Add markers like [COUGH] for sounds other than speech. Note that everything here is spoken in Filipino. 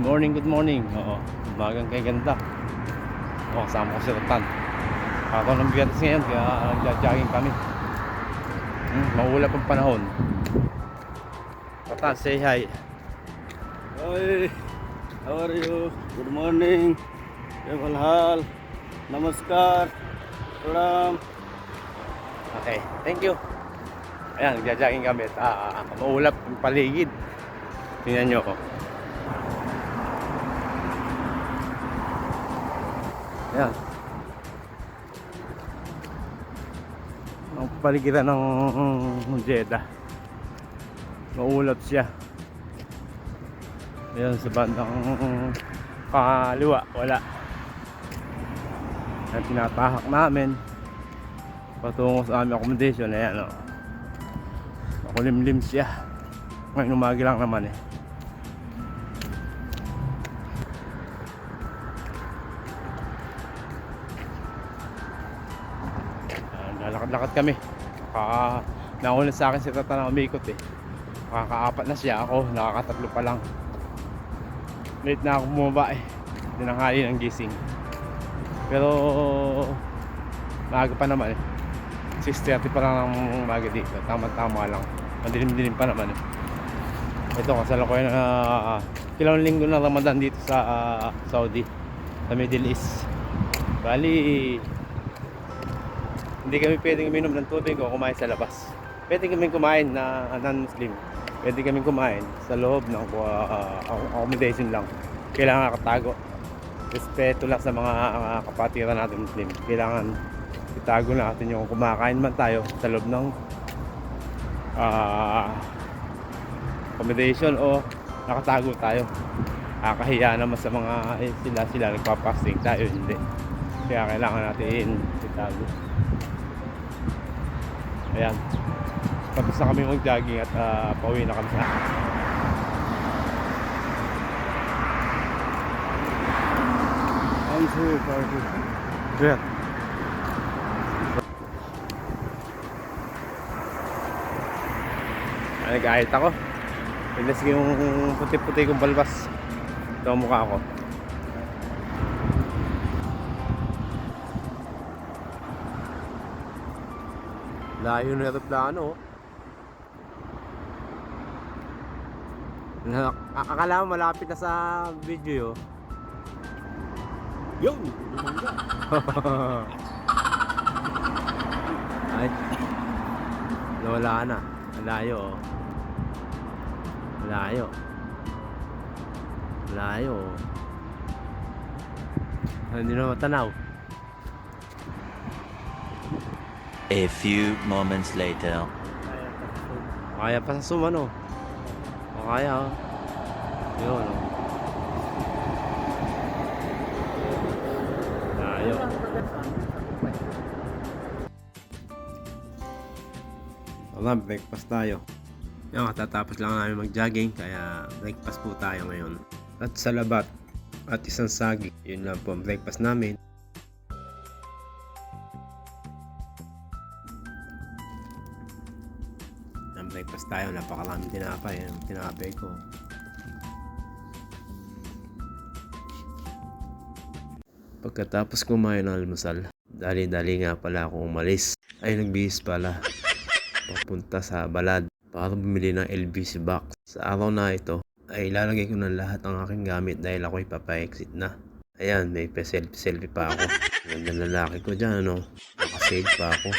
Good morning, good morning. Oo, umagang kay ganda. Oo, kasama ko si Rotan. Ako ng bigatas ngayon, kaya nagja-jogging kami. Hmm, maulap ang panahon. Rotan, say hi. Hi, how are you? Good morning. Jai Valhal. Namaskar. Pranam. Okay, thank you. Ayan, nagja-jogging kami at ah, maulap ang paligid. Tingnan nyo ako. Ayan. Ang paligiran ng Jeddah. Maulap siya. Ayan, sa bandang kaliwa, wala. Ayan, tinatahak namin patungo sa aming accommodation ayan o makulimlim siya ngayon umagi lang naman eh Lalakad-lakad kami Kaka, nauna sa akin si Tata na umikot eh Nakakaapat na siya ako, nakakatatlo pa lang Late na ako bumaba eh Dinanghali ng gising Pero Maaga pa naman eh 6.30 pa lang ang umaga dito. Tama-tama lang. Madilim-dilim pa naman eh. Ito kasalukuyan na uh, kilawang linggo ng Ramadan dito sa ah, Saudi. Sa Middle East. Bali, hindi kami pwedeng uminom ng tubig o kumain sa labas. Pwede kami kumain na non-Muslim. Pwede kami kumain sa loob ng uh, accommodation lang. Kailangan nakatago. Respeto lang sa mga uh, kapatiran natin Muslim. Kailangan itago natin yung kumakain man tayo sa loob ng ah, accommodation o nakatago tayo kakahiya naman sa mga eh, sila sila nagpapasting tayo hindi kaya kailangan natin itago ayan tapos na kami mag jogging at ah, pauwi na kami sa so party. ayan Ay, nag-ahit ako. Pinas yung puti-puti kong balbas. Ito ang mukha ko. Layo na ito plano. Akala mo malapit na sa video. Yo! [LAUGHS] Ay. Nawala na. Layo oh. Layo. Layo oh. Hindi na matanaw. A few moments later. Kaya pa sa suma no. O kaya oh. Yun oh. Wala, breakfast tayo. Yung katatapos lang namin mag-jogging kaya breakfast po tayo ngayon. At sa labat at isang sagi. Yun lang po ang breakfast namin. Breakfast tayo, napakaraming tinapay. Yung tinapay ko. Pagkatapos kumain ng almusal, dali-dali nga pala ako umalis. Ay, nagbihis pala. Papunta sa balad para bumili ng LBC box. Sa araw na ito, ay ilalagay ko ng lahat ng aking gamit dahil ako'y papa-exit na. Ayan, may pa-selfie-selfie pa ako. Ganda lalaki ko dyan, ano? Nakasave pa ako.